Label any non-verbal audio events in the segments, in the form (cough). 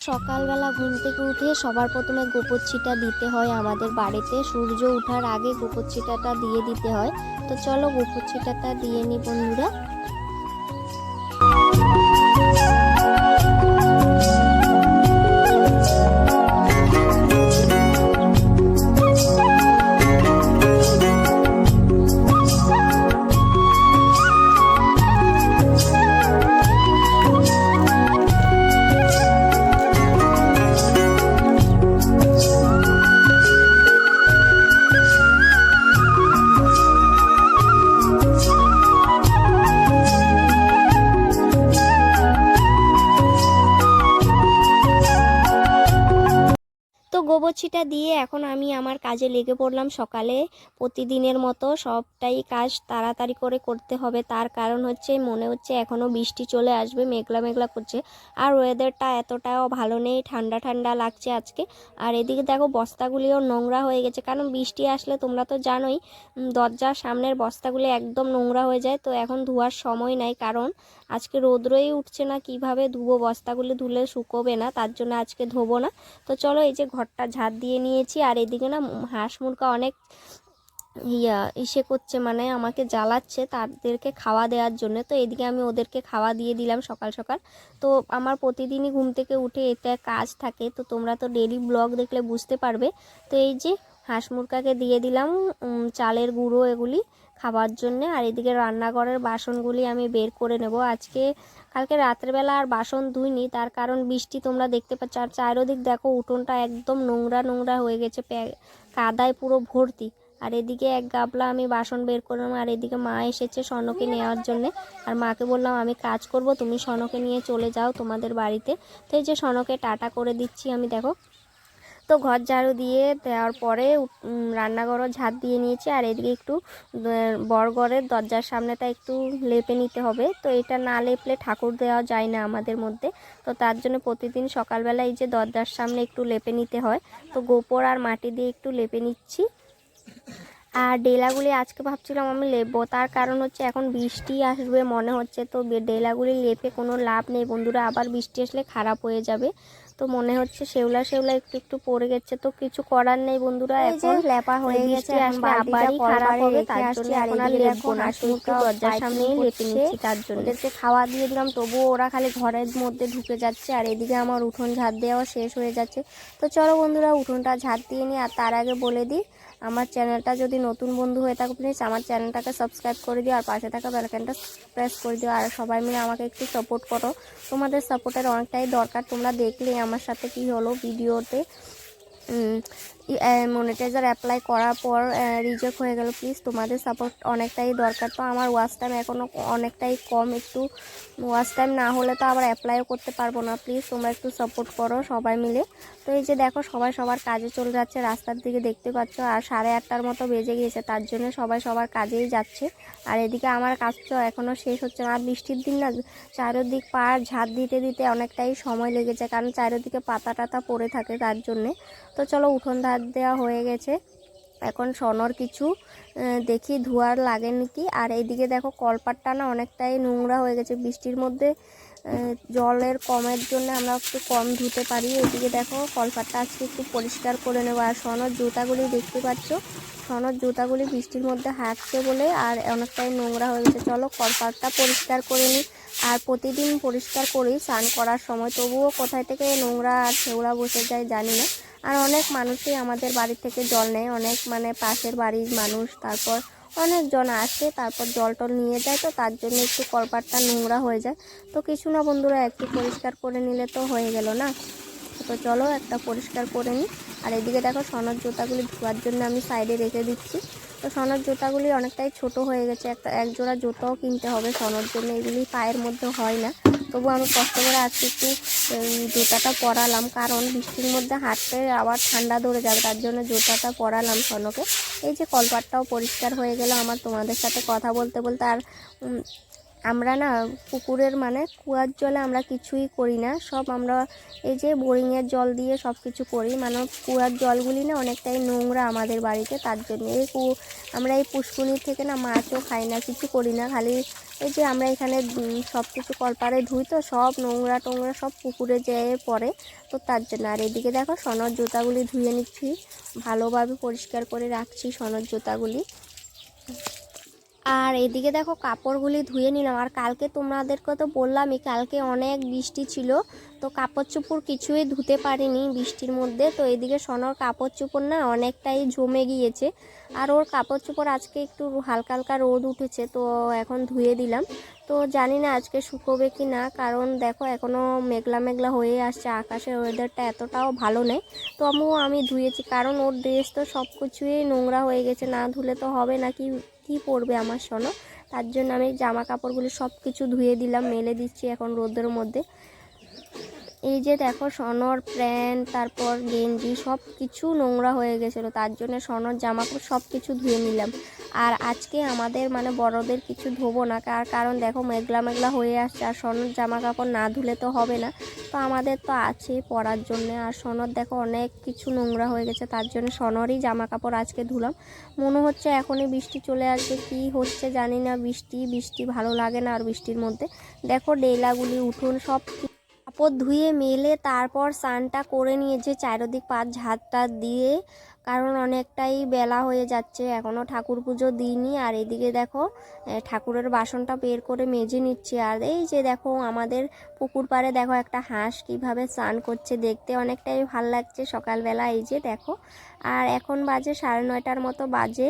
সকালবেলা ঘুম থেকে উঠে সবার প্রথমে গোপর ছিটা দিতে হয় আমাদের বাড়িতে। সূর্য ওঠার আগে গোপর ছিটাটা দিয়ে দিতে হয়। তো চলো গোপর ছিটাটা দিয়ে নি বন্ধুরা। এখন আমি আমার কাজে লেগে পড়লাম সকালে। প্রতিদিনের মতো সবটাই কাজ তাড়াতাড়ি করে করতে হবে। তার কারণ হচ্ছে, মনে হচ্ছে এখনও বৃষ্টি চলে আসবে, মেঘলা মেঘলা করছে। আর ওয়েদারটা এতটাও ভালো নেই, ঠান্ডা ঠান্ডা লাগছে আজকে। আর এদিকে দেখো, বস্তাগুলিও নোংরা হয়ে গেছে। কারণ বৃষ্টি আসলে তোমরা তো জানোই দরজার সামনের বস্তাগুলি একদম নোংরা হয়ে যায়। তো এখন ধোয়ার সময় নাই। কারণ আজকে রোদ্রই উঠছে না, কীভাবে ধুবো? বস্তাগুলি ধুলে শুকোবে না, তার জন্য আজকে ধোবো না। তো চলো, এই যে ঘরটা ঝাড় দিয়ে নিয়েছি। আর এদিকে না হাঁস মুরগা অনেক ইয়া, ইসে করছে মানে আমাকে জ্বালাচ্ছে তাদেরকে খাওয়া দেওয়ার জন্য। তো এদিকে আমি ওদেরকে খাওয়া দিয়ে দিলাম সকাল সকাল। তো আমার প্রতিদিনই ঘুম থেকে উঠে এটা কাজ থাকে, তো তোমরা তো ডেলি ব্লগ দেখলে বুঝতে পারবে। তো এই যে হাঁস মুরগাকে দিয়ে দিলাম চালের গুঁড়ো এগুলি খাবার জন্য, আর এদিকে রান্নাঘরের বাসনগুলি আমি বের করে নেব। আজকে কালকে রাত্রেবেলা আর বাসন ধুইনি, তার কারণ বৃষ্টি তোমরা দেখতে পাচ্ছ। আর চারিদিক দেখো, উঠোনটা একদম নোংরা নোংরা হয়ে গেছে কাদায় পুরো ভর্তি। আর এদিকে এক গাবলা আমি বাসন বের করলাম, আর এদিকে মা এসেছে স্বর্ণকে নেওয়ার জন্য। আর মাকে বললাম, আমি কাজ করব, তুমি স্বর্ণকে নিয়ে চলে যাও তোমাদের বাড়িতে। তো এই যে স্বর্ণকে টাটা করে দিচ্ছি আমি, দেখো। তো ঘর ঝাড়ু দিয়ে দেওয়ার পরে রান্নাঘরও ঝাড় দিয়ে নিয়েছি। আর এদিকে একটু বড়ঘরের দরজার সামনেটা একটু লেপে নিতে হবে। তো এটা না লেপলে ঠাকুর দেওয়া যায় না আমাদের মধ্যে। তো তার জন্য প্রতিদিন সকালবেলা এই যে দরজার সামনে একটু লেপে নিতে হয়। তো গোবর আর মাটি দিয়ে একটু লেপে নিচ্ছি। আর ডেলাগুলি আজকে ভাবছিলাম আমি লেপবো। তার কারণ হচ্ছে এখন বৃষ্টি আসবে মনে হচ্ছে। তো ডেলাগুলি লেপে কোনো লাভ নেই। বন্ধুরা, আবার বৃষ্টি আসলে খারাপ হয়ে যাবে। তো মনে হচ্ছে শেওলা শেওলা একটু একটু পড়ে গেছে। তো কিছু করার নেই বন্ধুরা এখন লেপা হয়ে গেছে আবারই খারাপ হবে তার জন্য এখন আর লেপবো না শুধু দরজার সামনেই লেপে নিচ্ছি তার জন্য। ওদেরকে খাওয়া দিয়ে দিলাম তবুও ওরা খালি ঘরের মধ্যে ঢুকে যাচ্ছে আর এদিকে আমার উঠোন ঝাড় দেওয়া শেষ হয়ে যাচ্ছে। তো চলো বন্ধুরা উঠোনটা ঝাঁট দিয়ে নিই আর তার আগে বলে দিই আমার চ্যানেলটা যদি নতুন বন্ধু হয়ে থাকো প্লিজ আমার চ্যানেলটাকে সাবস্ক্রাইব করে দিও আর পাশে থাকা বেলকানটা প্রেস করে দিও। আর সবাই মিলে আমাকে একটু সাপোর্ট করো। তোমাদের সাপোর্টের অনেকটাই দরকার। তোমরা দেখলে আমার সাথে কি হলো ভিডিওতে মনিটাইজার অ্যাপ্লাই করার পর রিজেক্ট হয়ে গেল। প্লিজ তোমাদের সাপোর্ট অনেকটাই দরকার। তো আমার ওয়াচ টাইম এখনও অনেকটাই কম। একটু ওয়াচ টাইম না হলে তো আবার অ্যাপ্লাইও করতে পারব না। প্লিজ তোমরা একটু সাপোর্ট করো সবাই মিলে। তো এই যে দেখো, সবাই সবার কাজে চলে যাচ্ছে। রাস্তার দিকে দেখতে পাচ্ছ, আর সাড়ে আটটার মতো বেজে গিয়েছে। তার জন্য সবাই সবার কাজেই যাচ্ছে। আর এদিকে আমার কাজ তো এখনও শেষ হচ্ছে না। আর বৃষ্টির দিন না, চারিদিক পাড় ঝাড় দিতে দিতে অনেকটাই সময় লেগেছে। কারণ চারিদিকে পাতা টাতা পড়ে থাকে তার জন্যে। তো চলো উঠোন ধার দেওয়া হয়ে গেছে। এখন সনর কিছু দেখি ধোয়ার লাগে নাকি। আর এইদিকে দেখো কলপাটটা না অনেকটাই নোংরা হয়ে গেছে। বৃষ্টির মধ্যে জলের কমের জন্য আমরা একটু কম ধুতে পারি। এদিকে দেখো কলপাটটা আজকে একটু পরিষ্কার করে নেব। আর সনর জুতাগুলি দেখতে পাচ্ছ? সনর জুতাগুলি বৃষ্টির মধ্যে হাঁটছে বলে আর অনেকটাই নোংরা হয়ে গেছে। চলো কলপাটটা পরিষ্কার করে নিই। আর প্রতিদিন পরিষ্কার করি, স্নান করার সময়। তবুও কোথায় থেকে নোংরা আর শেওড়া বসে যায় জানি না। আর অনেক মানুষই আমাদের বাড়ি থেকে জল নেয়। অনেক মানে পাশের বাড়ির মানুষ, তারপর অনেকজন আসে, তারপর জল টল নিয়ে যায় তো তার জন্য একটু কলপাটটা নোংরা হয়ে যায়। তো কিছু না বন্ধুরা, একটু পরিষ্কার করে নিলে তো হয়ে গেল না? তো চলো একটা পরিষ্কার করে নিই। আর এদিকে দেখো সনদ জুতাগুলি ধোয়ার জন্য আমি সাইডে রেখে দিচ্ছি। তো সনদ জুতাগুলি অনেকটাই ছোট হয়ে গেছে। একটা এক জোড়া জুতাও কিনতে হবে। সনর জন্য এগুলি পায়ের মধ্যে হয় না। তবু আমি কষ্ট করে আজকে একটু জুতাটা পরালাম। কারণ বৃষ্টির মধ্যে হাঁটতে আবার ঠান্ডা ধরে যাবে, তার জন্য জুতাটা পরালাম সনকে। এই যে কলপাটটাও পরিষ্কার হয়ে গেল, আমার তোমাদের সাথে কথা বলতে বলতে আর আমরা না পুকুরের মানে কুয়ার জলে আমরা কিছুই করি না। সব আমরা এই যে বোরিংয়ের জল দিয়ে সব কিছু করি। মানে কুয়ার জলগুলি না অনেকটাই নোংরা আমাদের বাড়িতে, তার জন্য এই কু আমরা এই পুষ্কুনি থেকে না মাছও খাই না, কিছু করি না। খালি এই যে আমরা এখানে সব কিছু কলপারে ধুই তো সব নোংরা টোংরা সব পুকুরে যেয়ে পড়ে। তো তার জন্য আর এদিকে দেখো সনর জুতাগুলি ধুয়ে নিচ্ছি। ভালোভাবে পরিষ্কার করে রাখছি সনর জুতাগুলি। আর এদিকে দেখো কাপড়গুলি ধুয়ে নিলাম। আর কালকে তোমাদেরকে তো বললামই, কালকে অনেক বৃষ্টি ছিল, তো কাপড় চোপড় কিছুই ধুতে পারিনি বৃষ্টির মধ্যে। তো এদিকে সনর কাপড় চোপড় না অনেকটাই জমে গিয়েছে। আর ওর কাপড় চোপড় আজকে একটু হালকা হালকা রোদ উঠেছে, তো এখন ধুয়ে দিলাম। তো জানি না আজকে শুকোবে কি না, কারণ দেখো এখনও মেঘলা মেঘলা হয়ে আসছে, আকাশের ওয়েদারটা এতটাও ভালো নেই। তো আমিও আমি ধুয়েছি, কারণ ওর ড্রেস তো সব কিছুই নোংরা হয়ে গেছে, না ধুলে তো হবে না, কি কি পরবে আমার শোনো? তার জন্য আমি জামা কাপড়গুলো সব কিছু ধুয়ে দিলাম, মেলে দিচ্ছি এখন রোদের মধ্যে। এই যে দেখো, সনর প্যান্ট, তারপর গেঞ্জি সব কিছু নোংরা হয়ে গেছিল। তার জন্য সনর জামা কাপড় সব কিছু ধুয়ে নিলাম। আর আজকে আমাদের মানে বড়দের কিছু ধোবো না, কার কারণ দেখো মেঘলা মেঘলা হয়ে আসছে আর সনর জামা কাপড় না ধুলে তো হবে না। তো আমাদের তো আছে পরার জন্যে আর সনর দেখো অনেক কিছু নোংরা হয়ে গেছে, তার জন্য সনরই জামা কাপড় আজকে ধুলাম। মনে হচ্ছে এখনই বৃষ্টি চলে আসবে, কি হচ্ছে জানি না, বৃষ্টি বৃষ্টি ভালো লাগে না আর বৃষ্টির মধ্যে। দেখো ডেলাগুলি, উঠোন সব কাপড় ধুয়ে মেলে তারপর স্নানটা করে নিয়েছে চারিদিক পাঁচ ঝাঁটটা দিয়ে কারণ অনেকটাই বেলা হয়ে যাচ্ছে। এখনও ঠাকুর পুজো দিইনি। আর এদিকে দেখো ঠাকুরের বাসনটা বের করে মেজে নিচ্ছি। আর এই যে দেখো, আমাদের পুকুর পাড়ে দেখো একটা হাঁস কীভাবে স্নান করছে। দেখতে অনেকটাই ভালো লাগছে সকালবেলা। এই যে দেখো, আর এখন বাজে সাড়ে নয়টার মতো বাজে।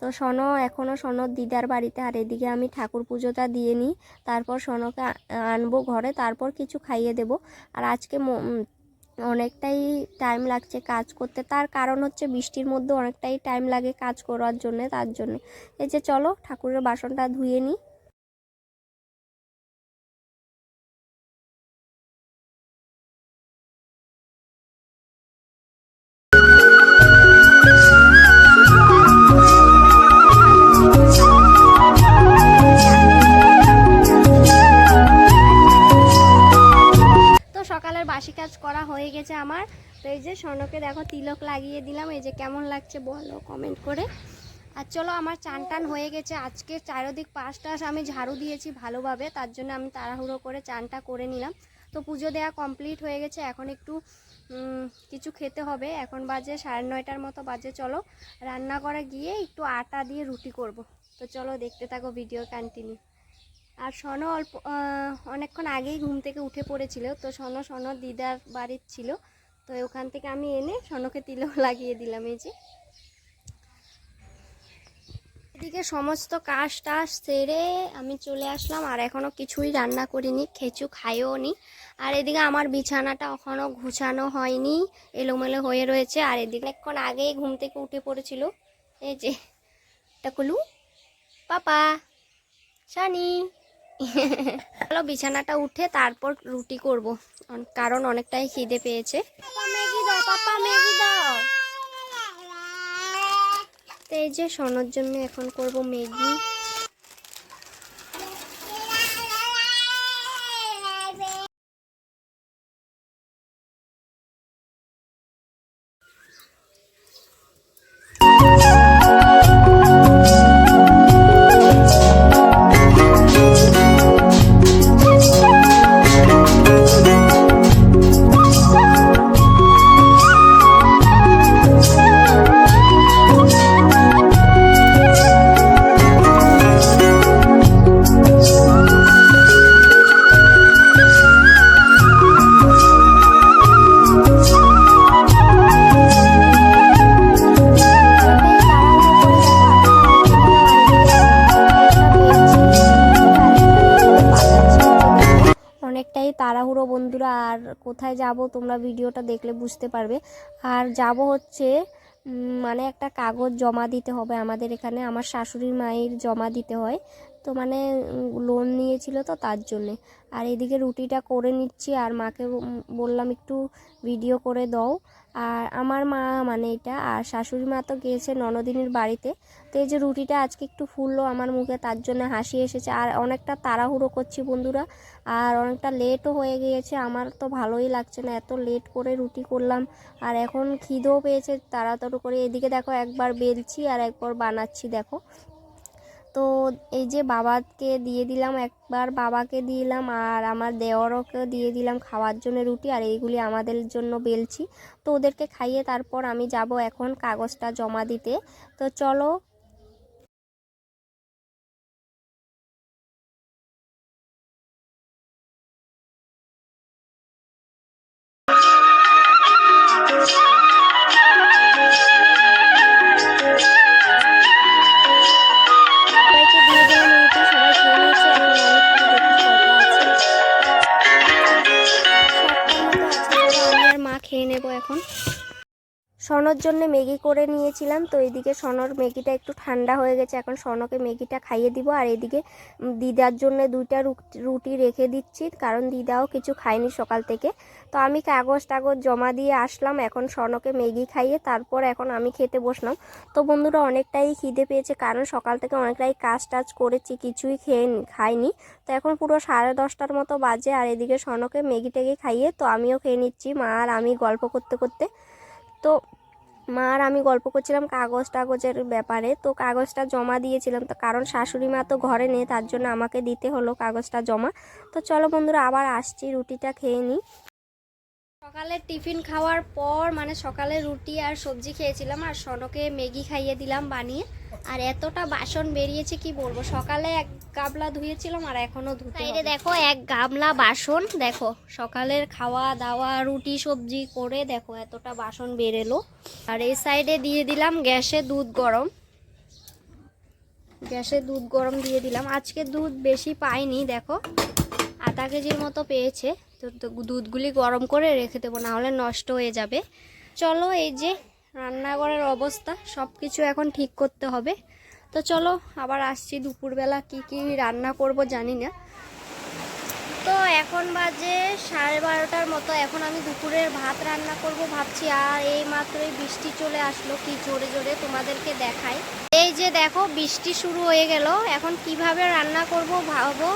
তো সনো এখনও সনর দিদার বাড়িতে। আর এদিকে আমি ঠাকুর পুজোটা দিয়ে নিই। তারপর সনকে আনব ঘরে। তারপর কিছু খাইয়ে দেব। আর আজকে অনেকটাই টাইম লাগছে কাজ করতে। তার কারণ হচ্ছে বৃষ্টির মধ্যে অনেকটাই টাইম লাগে কাজ করার জন্যে, তার জন্যে। এই যে চলো ঠাকুরের বাসনটা ধুয়ে নিই। বাসি কাজ করা হয়ে গেছে আমার। তো এই যে স্বর্ণকে দেখো তিলক লাগিয়ে দিলাম। এই যে কেমন লাগছে বলো কমেন্ট করে। আর চলো আমার চান টান হয়ে গেছে। আজকে চারোদিক পাঁচটা আমি ঝাড়ু দিয়েছি ভালোভাবে। তার জন্য আমি তাড়াহুড়ো করে চানটা করে নিলাম। তো পুজো দেওয়া কমপ্লিট হয়ে গেছে। এখন একটু কিছু খেতে হবে। এখন বাজে সাড়ে নয়টার মতো বাজে। চলো রান্না করে গিয়ে একটু আটা দিয়ে রুটি করব। তো চলো দেখতে থাকো ভিডিও কন্টিনিউ আর সনো অল্প অনেকক্ষণ আগেই ঘুম থেকে উঠে পড়েছিল। তো সনো সনো দিদার বাড়ির ছিল। তো ওখান থেকে আমি এনে সনোকে তিলক (laughs) লাগিয়ে দিলাম এই যে। এদিকে সমস্ত কাজ টাজ সেরে আমি চলে আসলাম, আর এখনও কিছুই রান্না করিনি, খেচু খাইও নি। আর এদিকে আমার বিছানাটা এখনও গুছানো হয়নি, এলোমেলো হয়ে রয়েছে। আর এদিকে অনেকক্ষণ আগেই ঘুম থেকে উঠে পড়েছিল। এই যে টাকুলু পাপা শানি চলো বিছানাটা উঠে তারপর রুটি করব। কারণ অনেকটাই খিদে পেয়েছে। তো এই যে সোনার জন্য এখন করব ম্যাগি। কোথায় যাব তোমরা ভিডিওটা দেখলে বুঝতে পারবে। আর যাব হচ্ছে মানে একটা কাগজ জমা দিতে হবে আমাদের এখানে। আমার শাশুড়ির মায়ের জমা দিতে হয়। তো মানে লোন নিয়েছিল তো তার জন্যে। আর এদিকে রুটিটা করে নিচ্ছি। আর মাকে বললাম একটু ভিডিও করে দাও। আর আমার মা মানে এটা, আর শাশুড়ি মা তো গিয়েছে ননদিনীর বাড়িতে। তো এই যে রুটিটা আজকে একটু ফুললো আমার মুখে, তার জন্য হাসি এসেছে। আর অনেকটা তাড়াহুড়ো করছি বন্ধুরা, আর অনেকটা লেটও হয়ে গিয়েছে। আমার তো ভালোই লাগছে না, এত লেট করে রুটি করলাম। আর এখন খিদেও পেয়েছে, তাড়াতাড়ি করে। এদিকে দেখো একবার বেলছি আর একবার বানাচ্ছি, দেখো। তো এই যে বাবাকে দিয়ে দিলাম, একবার বাবাকে দিলাম আর আমার দেওরকে দিয়ে দিলাম খাওয়ার জন্য রুটি আর এইগুলি আমাদের জন্য বেলছি। তো ওদেরকে খাইয়ে তারপর আমি যাব এখন কাগজটা জমা দিতে। তো চলো সনর জন্য ম্যাগি করে নিয়েছিলাম। তো এদিকে সনর ম্যাগিটা একটু ঠান্ডা হয়ে গেছে। এখন সনকে ম্যাগিটা খাইয়ে দিব। আর এদিকে দিদার জন্য দুইটা রুটি রেখে দিচ্ছি। কারণ দিদাও কিছু খায়নি সকাল থেকে। তো আমি কাগজ টাগজ জমা দিয়ে আসলাম। এখন সনকে ম্যাগি খাইয়ে তারপর এখন আমি খেতে বসলাম। তো বন্ধুরা, অনেকটাই খিদে পেয়েছে। কারণ সকাল থেকে অনেকটাই কাজ টাজ করেছি। কিছুই খেয়ে খাইনি। তো এখন পুরো সাড়ে দশটার মতো বাজে। আর এদিকে সনকে ম্যাগি ট্যাগি খাইয়ে তো আমিও খেয়ে নিচ্ছি। মা আর আমি গল্প করতে করতে। তো মা আর আমি গল্প করছিলাম কাগজ টাগজের ব্যাপারে। তো কাগজটা জমা দিয়েছিলাম। তো কারণ শাশুড়ি মা তো ঘরে নেই, তার জন্য আমাকে দিতে হলো কাগজটা জমা। তো চলো বন্ধুরা, আবার আসছি, রুটিটা খেয়ে নিই। সকালে টিফিন খাওয়ার পর মানে সকালে রুটি আর সবজি খেয়েছিলাম আর সনকে ম্যাগি খাইয়ে দিলাম বানিয়ে। আর এতটা বাসন বেরিয়েছে কি বলব? সকালে এক গামলা ধুয়েছিলাম আর এখনও ধুতে দেখো এক গামলা বাসন দেখো। সকালের খাওয়া দাওয়া রুটি সবজি করে দেখো এতটা বাসন বেরেলো। আর এই সাইডে দিয়ে দিলাম গ্যাসে দুধ গরম। গ্যাসে দুধ গরম দিয়ে দিলাম। আজকে দুধ বেশি পাইনি দেখো। আধা কেজির মতো পেয়েছে। তো দুধগুলি গরম করে রেখে দেবো না হলে নষ্ট হয়ে যাবে। চলো এই যে রান্নাঘরের অবস্থা সব কিছু এখন ঠিক করতে হবে। তো চলো, আবার আসছি দুপুরবেলা, কি কি রান্না করব জানি না। তো এখন বাজে সাড়ে বারোটার মতো, এখন আমি দুপুরের ভাত রান্না করব ভাবছি, আর এই মাত্রই বৃষ্টি চলে আসলো, কি জোরে জোরে তোমাদেরকে দেখাই। এই যে দেখো, বৃষ্টি শুরু হয়ে গেল, এখন কীভাবে রান্না করব ভাবো।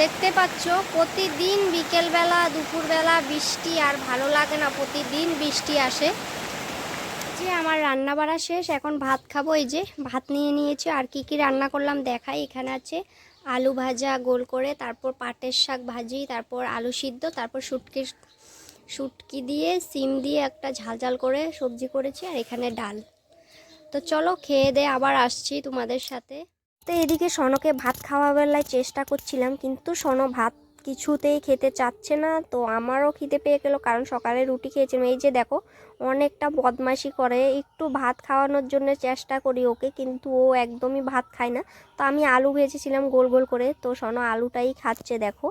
দেখতে পাচ্ছ, প্রতিদিন বিকেলবেলা, দুপুরবেলা বৃষ্টি আর ভালো লাগে না, প্রতিদিন বৃষ্টি আসে। যে আমার রান্না বাড়া শেষ, এখন ভাত খাব, এই যে ভাত নিয়ে নিয়েছি, আর কি কি রান্না করলাম দেখাই, এখানে আছে আলু ভাজা গোল করে, তারপর পাটের শাক ভাজি, তারপর আলু সিদ্ধ, তারপর শুটকি শুটকি দিয়ে, সিম দিয়ে একটা ঝাল ঝাল করে সবজি করেছি, আর এখানে ডাল। তো চলো, খেয়ে দে, আবার আসছি তোমাদের সাথে। তো এদিকে সনকে ভাত খাওয়া বেলায় চেষ্টা করছিলাম, কিন্তু সন ভাত কিছুতেই খেতে চাচ্ছে না। তো আমারও খিদে পেয়ে গেলো, কারণ সকালে রুটি খেয়েছিলাম। এই যে দেখো, অনেকটা বদমাশি করে, একটু ভাত খাওয়ানোর জন্য চেষ্টা করি ওকে, কিন্তু ও একদমই ভাত খায় না। তো আমি আলু ভেজেছিলাম গোল গোল করে, তো সন আলুটাই খাচ্ছে দেখো।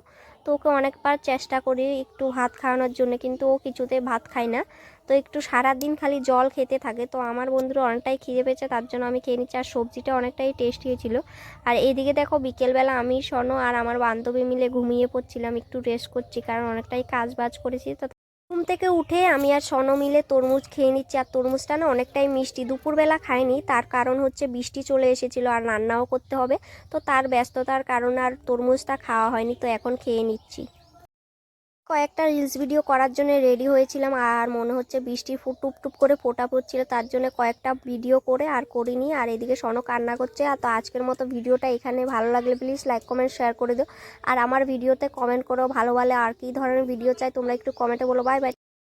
তো ওকে অনেকবার চেষ্টা করি একটু ভাত খাওয়ানোর জন্য, কিন্তু ও কিছুতেই ভাত খায় না। তো একটু সারা দিন খালি জল খেতে থাকে। তো আমার বন্ধুরা অনেকটাই খিদে পেয়েছে, তার জন্য আমি খেয়ে নিচ্ছি। আর সবজিটা অনেকটাই টেস্টি হয়েছিল। আর এদিকে দেখো, বিকেলবেলা আমি সনো আর আমার বান্ধবী মিলে ঘুমিয়ে পড়ছিলাম। একটু রেস্ট করছি, কারণ অনেকটাই কাজ বাজ করেছি। তো ঘুম থেকে উঠে আমি আর সন মিলে তরমুজ খেয়ে নিচ্ছি, আর তরমুজটা না অনেকটাই মিষ্টি। দুপুরবেলা খাইনি, তার কারণ হচ্ছে বৃষ্টি চলে এসেছিল আর রান্নাও করতে হবে। তো তার ব্যস্ততার কারণে আর তরমুজটা খাওয়া হয়নি, তো এখন খেয়ে নিচ্ছি। কয়েকটা রিলস ভিডিও করার জন্য রেডি হয়েছিলাম, আর মনে হচ্ছে বৃষ্টি ফুট টুপ টুপ করে ফোটা পড়ছিল, তার জন্য কয়েকটা ভিডিও করে আর করিনি, আর এদিকে সনক কান্না করছে। আর তো আজকের মতো ভিডিওটা এখানে ভালো লাগলে প্লিজ লাইক কমেন্ট শেয়ার করে দিও। আর আমার ভিডিওতে কমেন্ট করো, ভালো ভালো আর কি ধরনের ভিডিও চাই তোমরা একটু কমেন্টে বলো। Bye bye